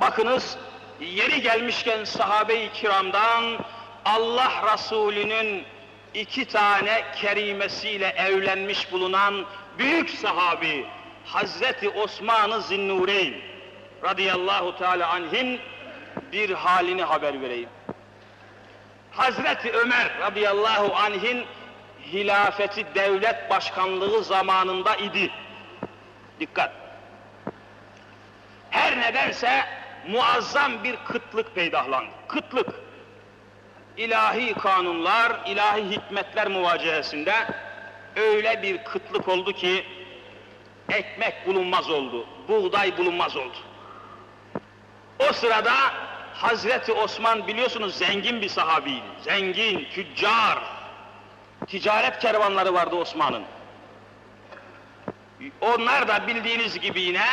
Bakınız yeri gelmişken sahabe-i kiramdan Allah Resulü'nün iki tane kerimesiyle evlenmiş bulunan büyük sahabi Hazreti Osman-ı Zinnureyn radıyallahu teala anh'in bir halini haber vereyim. Hazreti Ömer radıyallahu anh'in hilafeti devlet başkanlığı zamanında idi. Dikkat! Her nedense muazzam bir kıtlık peydahlandı. Kıtlık. İlahi kanunlar, ilahi hikmetler muvacehesinde öyle bir kıtlık oldu ki ekmek bulunmaz oldu, buğday bulunmaz oldu. O sırada Hazreti Osman biliyorsunuz zengin bir sahabiydi. Zengin, tüccar. Ticaret kervanları vardı Osman'ın. Onlar da bildiğiniz gibi yine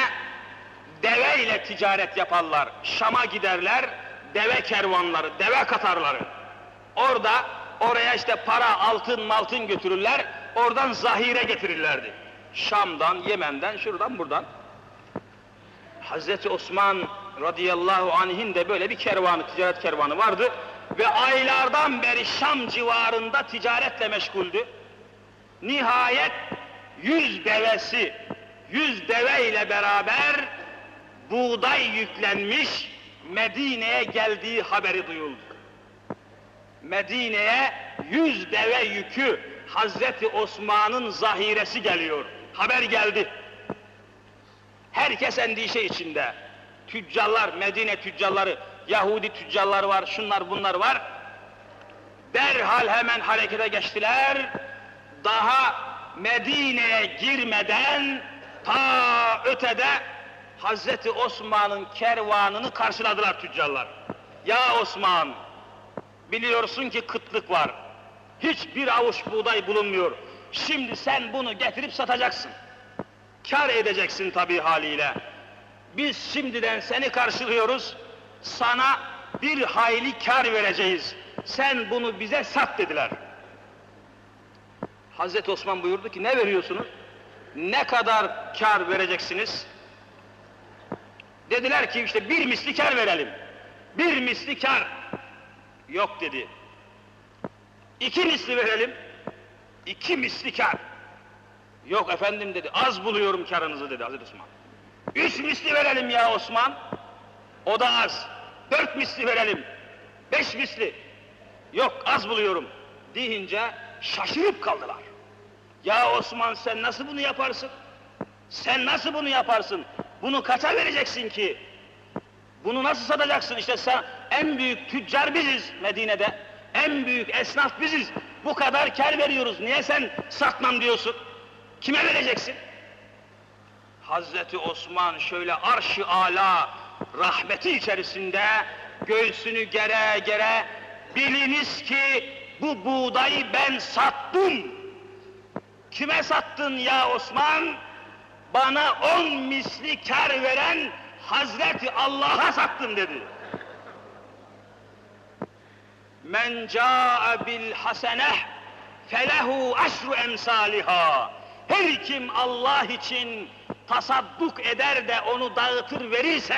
deveyle ticaret yaparlar. Şam'a giderler, deve kervanları, deve katarları. Orada oraya işte para, altın, maltın götürürler. Oradan zahire getirirlerdi. Şam'dan, Yemen'den, şuradan, buradan. Hazreti Osman radıyallahu anh'in de böyle bir kervanı, ticaret kervanı vardı. Ve aylardan beri Şam civarında ticaretle meşguldü. Nihayet yüz devesi, yüz deve ile beraber buğday yüklenmiş Medine'ye geldiği haberi duyuldu. Medine'ye yüz deve yükü Hazreti Osman'ın zahiresi geliyor. Haber geldi. Herkes endişe içinde. Tüccarlar, Medine tüccarları, Yahudi tüccarlar var, şunlar bunlar var. Derhal hemen harekete geçtiler. Daha Medine'ye girmeden ta ötede Hazreti Osman'ın kervanını karşıladılar tüccarlar. Ya Osman, biliyorsun ki kıtlık var. Hiçbir avuç buğday bulunmuyor. Şimdi sen bunu getirip satacaksın. Kar edeceksin tabii haliyle. Biz şimdiden seni karşılıyoruz. Sana bir hayli kar vereceğiz. Sen bunu bize sat dediler. Hazreti Osman buyurdu ki ne veriyorsunuz? Ne kadar kar vereceksiniz? Dediler ki işte bir misli kar verelim. Bir misli kar. Yok dedi. İki misli verelim. İki misli kar. Yok efendim dedi, az buluyorum karınızı dedi Hazreti Osman. Üç misli verelim ya Osman. O da az. Dört misli verelim. Beş misli. Yok az buluyorum. Deyince şaşırıp kaldılar. Ya Osman sen nasıl bunu yaparsın? Sen nasıl bunu yaparsın? Bunu kaça vereceksin ki? Bunu nasıl satacaksın? İşte sen en büyük tüccar biziz Medine'de. En büyük esnaf biziz. Bu kadar kar veriyoruz. Niye sen satmam diyorsun? Kime vereceksin? Hazreti Osman şöyle arş-ı ala rahmeti içerisinde göğsünü gere gere biliniz ki bu buğdayı ben sattım. Kime sattın ya Osman? Bana on misli kar veren Hazreti Allah'a sattım dedi. Men caa bil haseneh felehu aşru emsaliha. Her kim Allah için tasadduk eder de onu dağıtır verirse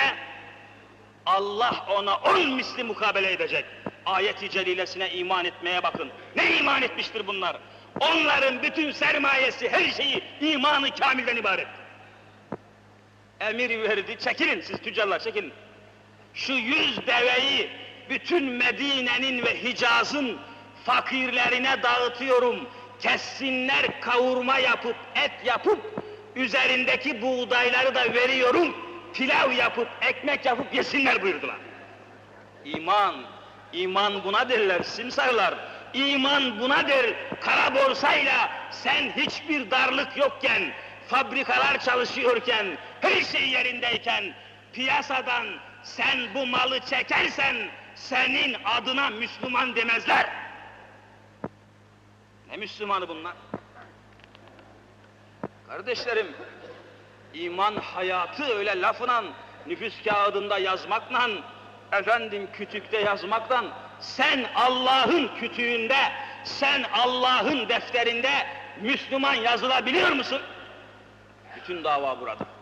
Allah ona on misli mukabele edecek. Ayet-i celilesine iman etmeye bakın. Ne iman etmiştir bunlar? Onların bütün sermayesi, her şeyi imanı kamilden ibaret. Emir verdi, çekilin siz tüccarlar çekilin. Şu yüz deveyi bütün Medine'nin ve Hicaz'ın fakirlerine dağıtıyorum. Kessinler kavurma yapıp, et yapıp, üzerindeki buğdayları da veriyorum. Pilav yapıp, ekmek yapıp yesinler buyurdular. İman, iman buna derler simsarlar. İman buna der, kara borsayla sen hiçbir darlık yokken, fabrikalar çalışıyorken, her şey yerindeyken, piyasadan sen bu malı çekersen, senin adına Müslüman demezler. Ne Müslümanı bunlar? Kardeşlerim, iman hayatı öyle lafla, nüfus kağıdında yazmakla, efendim kütükte yazmakla, sen Allah'ın kütüğünde, sen Allah'ın defterinde Müslüman yazılabiliyor musun? Bütün dava burada.